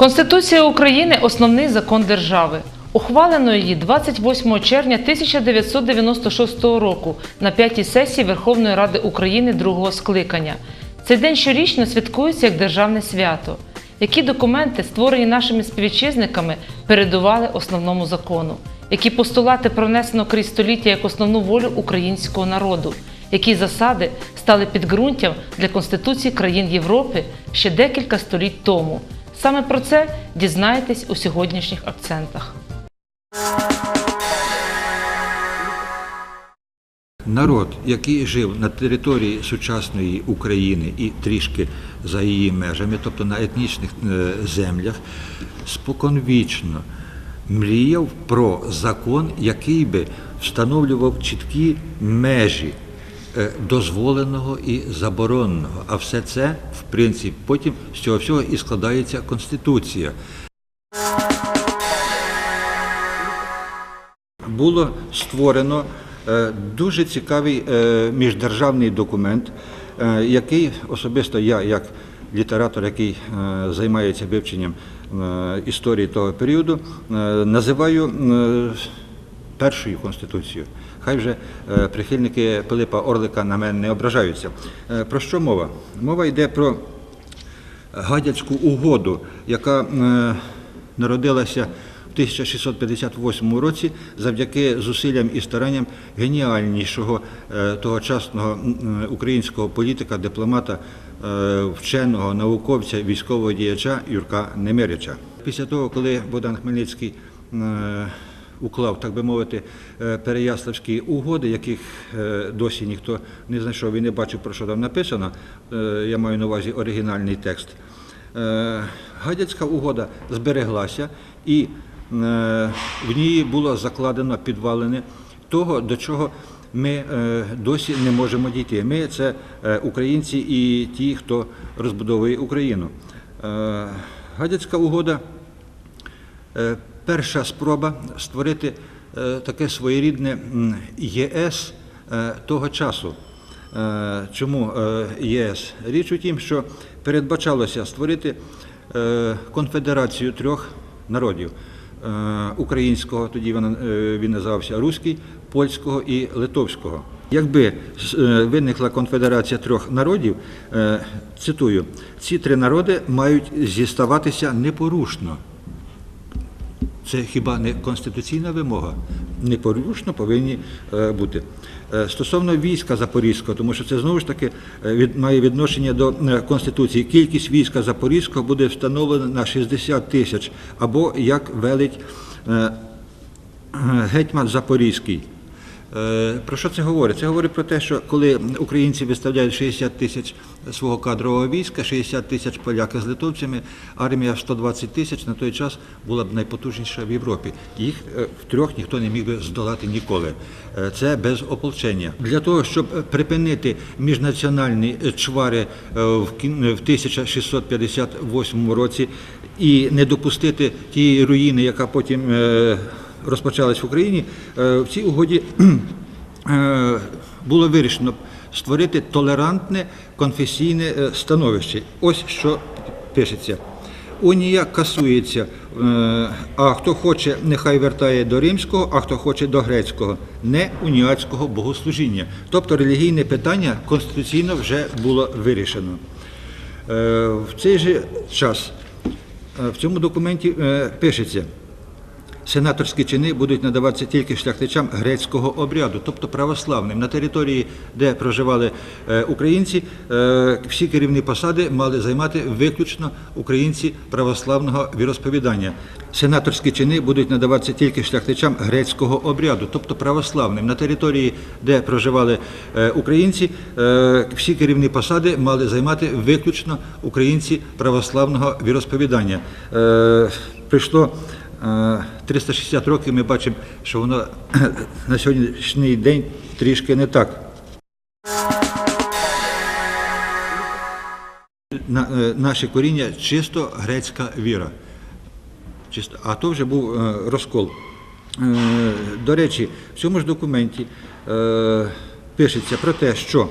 Конституція України основний закон держави. Ухвалено її 28 червня 1996 року на п'ятій сесії Верховної Ради України другого скликання. Цей день щорічно святкується як державне свято. Які документи, створені нашими співвітчизниками, передували основному закону? Які постулати пронесено крізь століття як основну волю українського народу? Які засади стали підґрунтям для Конституції країн Європи ще декілька століть тому? Саме про це дізнаєтесь у сьогоднішніх акцентах. Народ, який жив на території сучасної України і трішки за її межами, тобто на етнічних е, землях, споконвічно мріяв про закон, який би встановлював чіткі межі дозволеного і забороненого. А все це, в принципі, потім з цього всього і складається Конституція. було створено е, дуже цікавий е, міждержавний документ, е, який особисто я, як літератор, який е, займається вивченням е, історії того періоду, е, називаю е, першою конституцією. Хай вже е, прихильники Пилипа Орлика на мене не ображаються. Е, Про що мова? Мова йде про Гадяцьку угоду, яка е, народилася в 1658 році завдяки зусиллям і старанням геніальнішого тогочасного українського політика, дипломата, вченого, науковця, військового діяча Юрка Немирича. Після того, коли Богдан Хмельницький уклав, так би мовити, е, переяславські угоди, яких е, досі ніхто не знайшов і не бачив, про що там написано. Е, Я маю на увазі оригінальний текст. Гадяцька угода збереглася, і в ній було закладено підвалини того, до чого ми досі не можемо дійти. Ми це українці і ті, хто розбудовує Україну. Гадяцька угода Перша спроба створити е, таке своєрідне ЄС е, того часу. Е, Чому ЄС? Річ у тім, що передбачалося створити конфедерацію трьох народів українського, тоді він, називався Руський, польського і литовського. Якби виникла конфедерація трьох народів, цитую, ці три народи мають зіставатися непорушно. Це хіба не конституційна вимога? Непорушно повинні е, бути. Е, Стосовно війська Запорізького, тому що це знову ж таки е, від, має відношення до Конституції. Кількість війська Запорізького буде встановлена на 60 тисяч, або як велить гетьман Запорізький. Е, Про що це говорить? Це говорить про те, що коли українці виставляють 60 тисяч свого кадрового війська, 60 тисяч поляки з литовцями, армія в 120 тисяч на той час була б найпотужніша в Європі. Їх е, втрьох ніхто не міг би здолати ніколи. Е, Це без ополчення. Для того, щоб припинити міжнаціональні чвари в кін- в 1658 році і не допустити тієї руїни, яка потім розпочалась в Україні, е, в цій угоді е, було вирішено створити толерантне конфесійне е, становище. Ось що пишеться. Унія касується, а хто хоче, нехай вертає до римського, а хто хоче до грецького, не уніатського богослужіння. Тобто релігійне питання конституційно вже було вирішено. В цей же час в цьому документі пишеться. Сенаторські чини будуть надаватися тільки шляхтичам грецького обряду, тобто православним. На території, де проживали е, українці, е, всі керівні посади мали займати виключно українці православного віросповідання. Сенаторські чини будуть надаватися тільки шляхтичам грецького обряду, тобто православним. На території, де проживали е, українці, всі керівні посади мали займати виключно українці православного віросповідання. Прийшло 360 років ми бачимо, що воно на сьогоднішній день трішки не так. Е, наше коріння чисто грецька віра. А то вже був е, розкол. Е, До речі, в цьому ж документі е, пишеться про те, що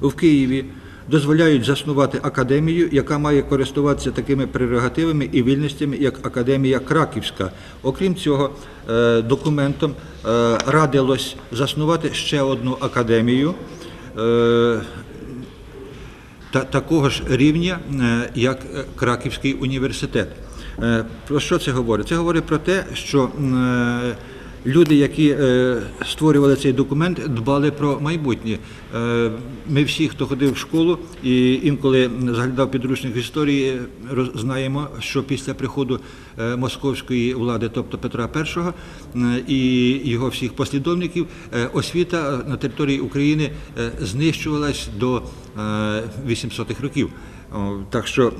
в Києві дозволяють заснувати академію, яка має користуватися такими прерогативами і вільностями, як Академія Краківська. Окрім цього, е, документом е, радилось заснувати ще одну академію. е, та, такого ж рівня, як Краківський університет. Про що це говорить? Це говорить про те, що люди, які е, створювали цей документ, дбали про майбутнє. Е, Ми всі, хто ходив в школу і інколи заглядав підручник історії, знаємо, що після приходу е, московської влади, тобто Петра І і його всіх послідовників, освіта на території України знищувалась до е, 800-х років. Так що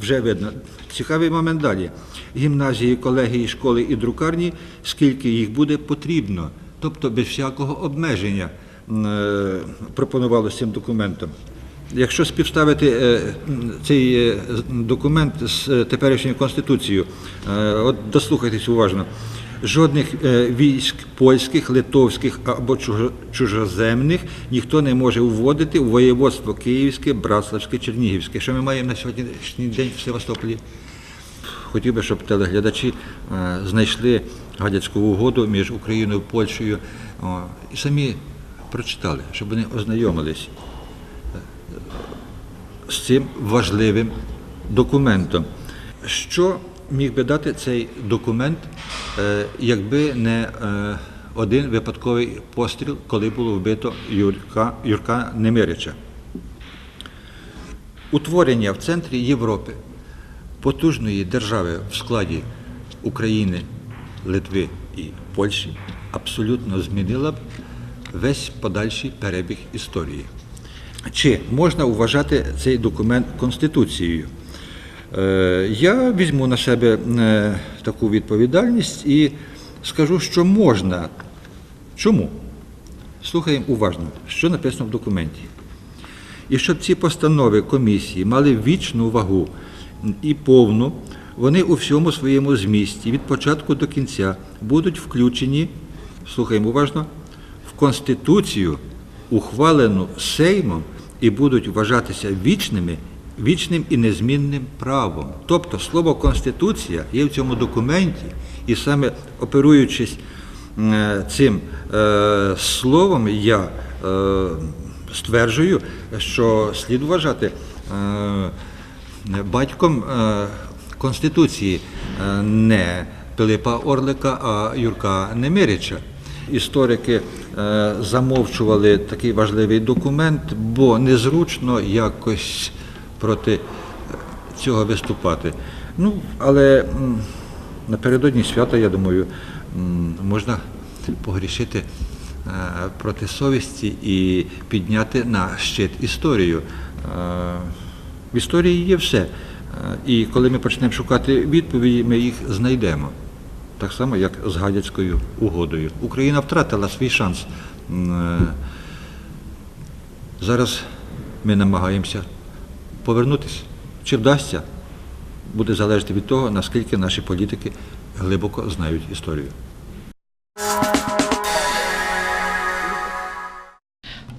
вже видно. Цікавий момент далі. Гімназії, колегії, школи і друкарні, скільки їх буде потрібно, тобто без всякого обмеження е, пропонувалося цим документом. Якщо співставити е, цей е, документ з теперішньою конституцією, от дослухайтесь уважно. Жодних е, військ польських, литовських або чужоземних ніхто не може вводити у воєводство Київське, Братславське, Чернігівське. Що ми маємо на сьогоднішній день в Севастополі? Хотів би, щоб телеглядачі е, знайшли гадяцьку угоду між Україною і Польщею і самі прочитали, щоб вони ознайомились з цим важливим документом. Що міг би дати цей документ, е, якби не е, один випадковий постріл, коли було вбито Юрка, Юрка Немирича? Утворення в центрі Європи потужної держави в складі України, Литви і Польщі абсолютно змінила б весь подальший перебіг історії. Чи можна вважати цей документ Конституцією? Е, Я візьму на себе е, таку відповідальність і скажу, що можна. Чому? Слухаємо уважно, що написано в документі. І щоб ці постанови комісії мали вічну вагу і повну, вони у всьому своєму змісті від початку до кінця будуть включені, слухаємо уважно, в Конституцію, ухвалену Сеймом, і будуть вважатися вічними, вічним і незмінним правом. Тобто слово Конституція є в цьому документі, і саме оперуючись е, цим е, словом, я е, стверджую, що слід вважати батьком Конституції не Пилипа Орлика, а Юрка Немирича. Історики замовчували такий важливий документ, бо незручно якось проти цього виступати. Ну, але напередодні свята, я думаю, можна погрішити е, проти совісті і підняти на щит історію. Е, В історії є все. Е, І коли ми почнемо шукати відповіді, ми їх знайдемо. Так само, як з Гадяцькою угодою. Україна втратила свій шанс. Е, Зараз ми намагаємося повернутися. Чи вдасться, буде залежати від того, наскільки наші політики глибоко знають історію.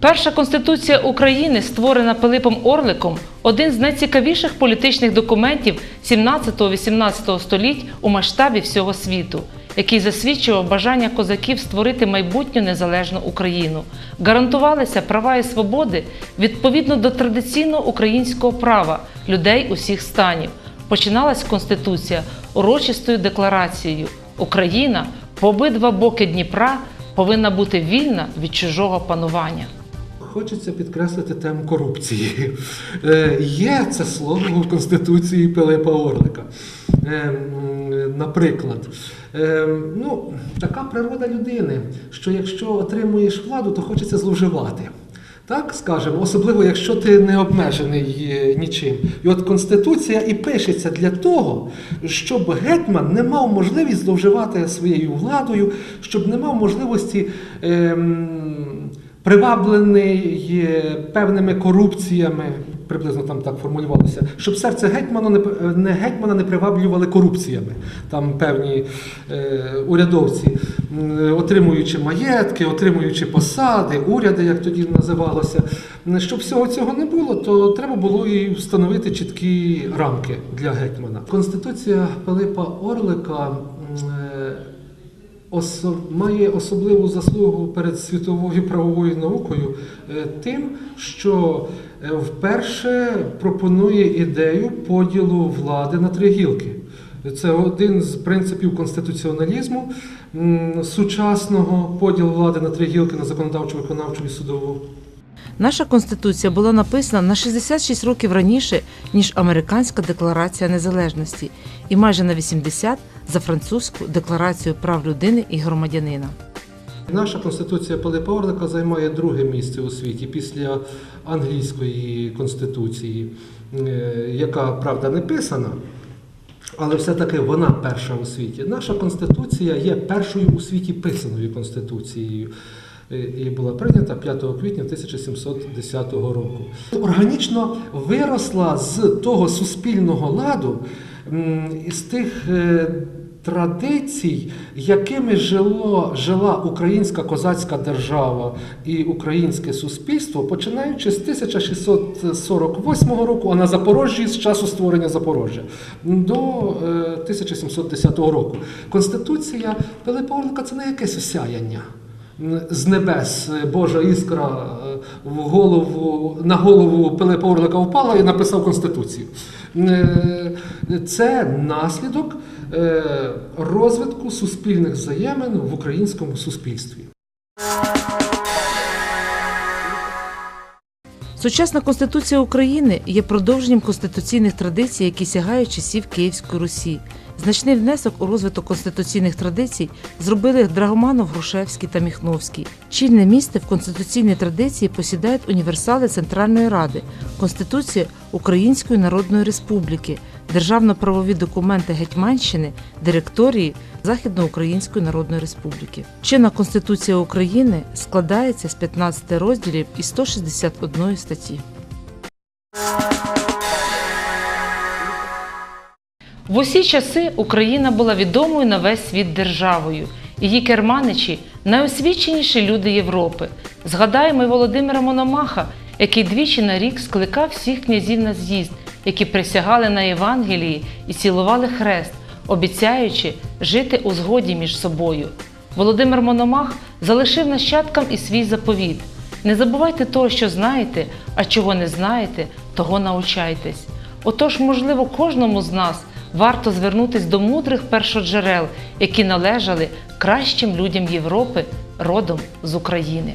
Перша конституція України, створена Пилипом Орликом, один з найцікавіших політичних документів 17-18 століть у масштабі всього світу, який засвідчував бажання козаків створити майбутню незалежну Україну. Гарантувалися права і свободи відповідно до традиційного українського права людей усіх станів. Починалась конституція урочистою декларацією: Україна по обидва боки Дніпра повинна бути вільна від чужого панування. Хочеться підкреслити тему корупції. Е, Є це слово в Конституції Пилипа Орлика. Е, Наприклад, е, ну, така природа людини, що якщо отримуєш владу, то хочеться зловживати. Так скажемо, особливо якщо ти не обмежений нічим. І от Конституція і пишеться для того, щоб гетьман не мав можливість зловживати своєю владою, щоб не мав можливості ем, приваблений е, певними корупціями, приблизно там так формулювалося, щоб серце гетьмана не, не гетьмана не приваблювали корупціями. Там певні е, урядовці, отримуючи маєтки, отримуючи посади, уряди, як тоді називалося. Щоб всього цього не було, то треба було і встановити чіткі рамки для гетьмана. Конституція Пилипа Орлика. е, має особливу заслугу перед світовою правовою наукою е, тим, що е, вперше пропонує ідею поділу влади на три гілки. Це один з принципів конституціоналізму сучасного поділу влади на три гілки на законодавчу, виконавчу і судову. Наша конституція була написана на 66 років раніше, ніж Американська декларація незалежності, і майже на 80 за французьку декларацію прав людини і громадянина. Наша конституція Пилипа Орлика займає друге місце у світі після англійської конституції, е, яка правда не писана. Але все-таки вона перша у світі. Наша конституція є першою у світі писаною конституцією. Е, І була прийнята 5 квітня 1710 року. Органічно виросла з того суспільного ладу, м, з тих е, традицій, якими жило, жила українська козацька держава і українське суспільство, починаючи з 1648 року, а на Запорожжі з часу створення Запорожжя до е, 1710 року. Конституція Пилипа Орлика це не якесь осяяння. З небес е, Божа іскра е, в голову на голову Пилипа Орлика впала і написав Конституцію. Е, Це наслідок розвитку суспільних взаємин в українському суспільстві. Сучасна Конституція України є продовженням конституційних традицій, які сягають часів Київської Русі. Значний внесок у розвиток конституційних традицій зробили Драгоманов, Грушевський та Міхновський. Чільне місце в конституційній традиції посідають універсали Центральної Ради, Конституція Української Народної Республіки, державно-правові документи Гетьманщини, директорії Західноукраїнської Народної Республіки. Чинна Конституція України складається з 15 розділів і 161 статті. В усі часи Україна була відомою на весь світ державою. Її керманичі найосвіченіші люди Європи. Згадаємо й Володимира Мономаха, який двічі на рік скликав всіх князів на з'їзд, які присягали на Євангелії і цілували хрест, обіцяючи жити у згоді між собою. Володимир Мономах залишив нащадкам і свій заповіт. Не забувайте того, що знаєте, а чого не знаєте, того научайтесь. Отож, можливо, кожному з нас варто звернутись до мудрих першоджерел, які належали кращим людям Європи родом з України.